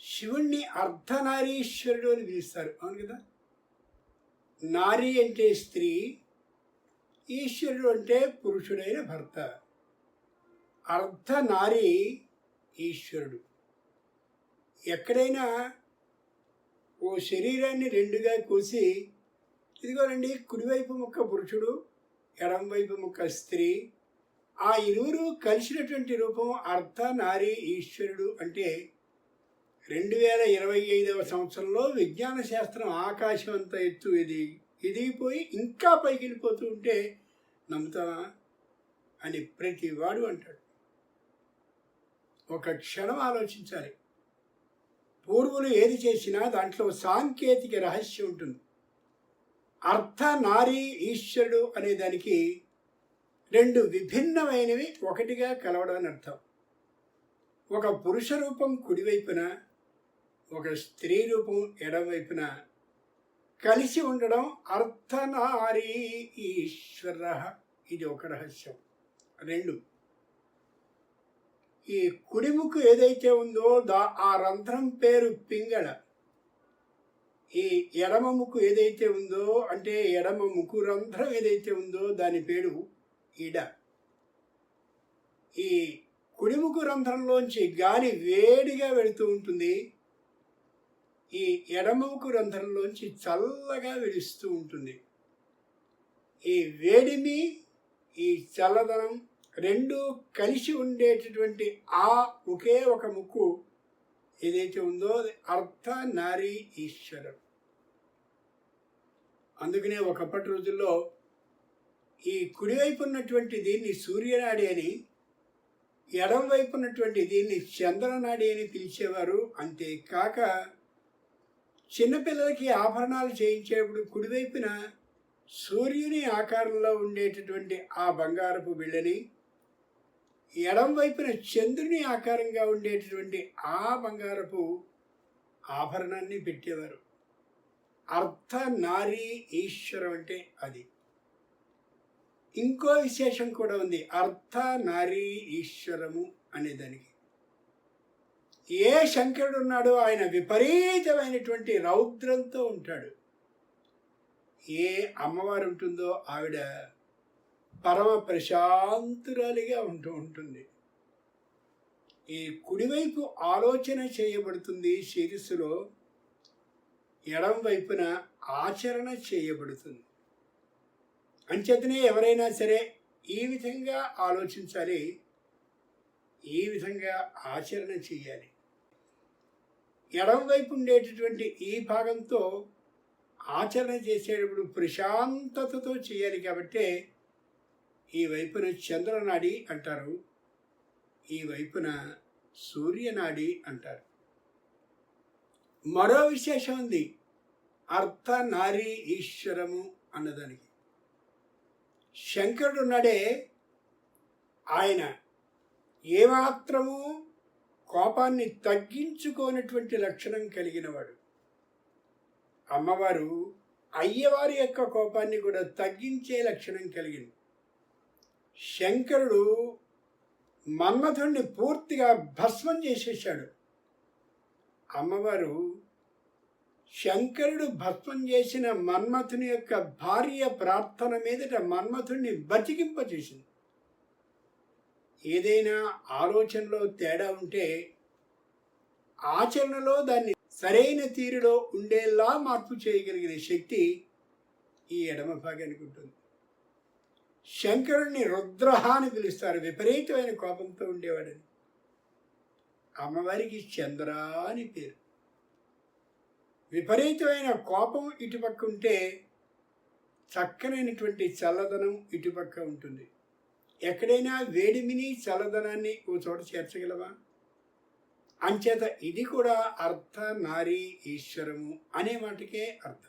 శివుణ్ణి అర్ధనారీశ్వరుడు అని పిలుస్తారు. అవును కదా? నారి అంటే స్త్రీ ఈశ్వరుడు అంటే పురుషుడైన భర్త. అర్ధనారి ఈశ్వరుడు. ఎక్కడైనా ఓ శరీరాన్ని రెండుగా కోసి ఇదిగోనండి కుడివైపు ముక్క పురుషుడు ఎడంవైపు ముక్క స్త్రీ. ఆ ఇరువురు కలిసినటువంటి రూపం అర్ధ నారి ఈశ్వరుడు అంటే రెండు వేల ఇరవై ఐదవ సంవత్సరంలో విజ్ఞాన శాస్త్రం ఆకాశం అంత ఎత్తు ఇది. ఎదిగిపోయి ఇంకా పైకి వెళ్ళిపోతూ ఉంటే నమ్ముతానా అని ప్రతి వాడు అంటాడు. ఒక క్షణం ఆలోచించాలి. పూర్వులు ఏది చేసినా దాంట్లో సాంకేతిక రహస్యం ఉంటుంది. అర్థ నారీ ఈశ్వరుడు అనే దానికి రెండు విభిన్నమైనవి ఒకటిగా కలవడం అని అర్థం. ఒక పురుష రూపం కుడివైపున ఒక స్త్రీ రూపం ఎడమవైపున కలిసి ఉండడం అర్ధనారీ ఈశ్వర. ఇది ఒక రహస్యం. రెండు. ఈ కుడిముకు ఏదైతే ఉందో దా ఆ రంధ్రం పేరు పింగళ. ఈ ఎడమ ముక్కు ఏదైతే ఉందో అంటే ఎడమ ముక్కు రంధ్రం ఏదైతే ఉందో దాని పేరు ఇడ. ఈ కుడిముకు రంధ్రంలోంచి గాలి వేడిగా వెళుతూ ఉంటుంది. ఈ ఎడమముకు రంధ్రంలోంచి చల్లగా వెలుస్తూ ఉంటుంది. ఈ వేడిమి ఈ చల్లదనం రెండు కలిసి ఉండేటటువంటి ఆ ఒకే ఒక ముక్కు ఏదైతే ఉందో అది నారీ ఈశ్వరం. అందుకనే ఒకప్పటి రోజుల్లో ఈ కుడివైపు ఉన్నటువంటి దీన్ని సూర్యనాడి అని ఎడమవైపు ఉన్నటువంటి దీన్ని చంద్రనాడి అని పిలిచేవారు. అంతేకాక చిన్నపిల్లలకి ఆభరణాలు చేయించేప్పుడు కుడివైపున సూర్యుని ఆకారంలో ఉండేటటువంటి ఆ బంగారపు బిళ్ళని ఎడం వైపున చంద్రుని ఆకారంగా ఉండేటటువంటి ఆ బంగారపు ఆభరణాన్ని పెట్టేవారు. అర్థ నారీ ఈశ్వరం అంటే అది. ఇంకో విశేషం కూడా ఉంది. అర్థ నారీ ఈశ్వరము అనే దానికి. ఏ శంకరుడు ఉన్నాడో ఆయన విపరీతమైనటువంటి రౌద్రంతో ఉంటాడు. ఏ అమ్మవారు ఉంటుందో ఆవిడ పరమ ప్రశాంతురాలిగా ఉంటూ ఉంటుంది. ఈ కుడివైపు ఆలోచన చేయబడుతుంది శిరస్సులో ఎడం వైపున ఆచరణ చేయబడుతుంది. అంచేతనే ఎవరైనా సరే ఈ విధంగా ఆలోచించాలి ఈ విధంగా ఆచరణ చేయాలి. ఎడమవైపు ఉండేటటువంటి ఈ భాగంతో ఆచరణ చేసేటప్పుడు ప్రశాంతతతో చేయాలి కాబట్టి ఈ వైపున చంద్రనాడి అంటారు ఈ వైపున సూర్యనాడి అంటారు. మరో విశేషం ఉంది అర్థ నారీ ఈశ్వరము అన్నదానికి. శంకరుడు ఉన్నాడే ఆయన ఏమాత్రము కోపాన్ని తగ్గించుకోనటువంటి లక్షణం కలిగినవాడు. అమ్మవారు అయ్యవారి యొక్క కోపాన్ని కూడా తగ్గించే లక్షణం కలిగింది. శంకరుడు మన్మథుణ్ణి పూర్తిగా భస్మం చేసేసాడు అమ్మవారు శంకరుడు భస్మం చేసిన మన్మథుని యొక్క భార్య ప్రార్థన మీదట మన్మథుణ్ణి బతికింపచేసింది ఏదైనా ఆలోచనలో తేడా ఉంటే ఆచరణలో దాన్ని సరైన తీరులో ఉండేలా మార్పు చేయగలిగిన శక్తి ఈ ఎడమ భాగానికి ఉంటుంది. శంకరుణ్ణి రుద్రహ అని పిలుస్తారు. విపరీతమైన కోపంతో ఉండేవాడని. అమ్మవారికి చంద్ర అని పేరు. విపరీతమైన కోపం ఇటుపక్క ఉంటే చక్కనైనటువంటి చల్లదనం ఇటుపక్క ఉంటుంది. ఎక్కడైనా వేడిమిని చల్లదనాన్ని ఓ చోట చేర్చగలవా? అంచేత ఇది కూడా అర్థ నారీ ఈశ్వరము అనే మాటకే అర్థం.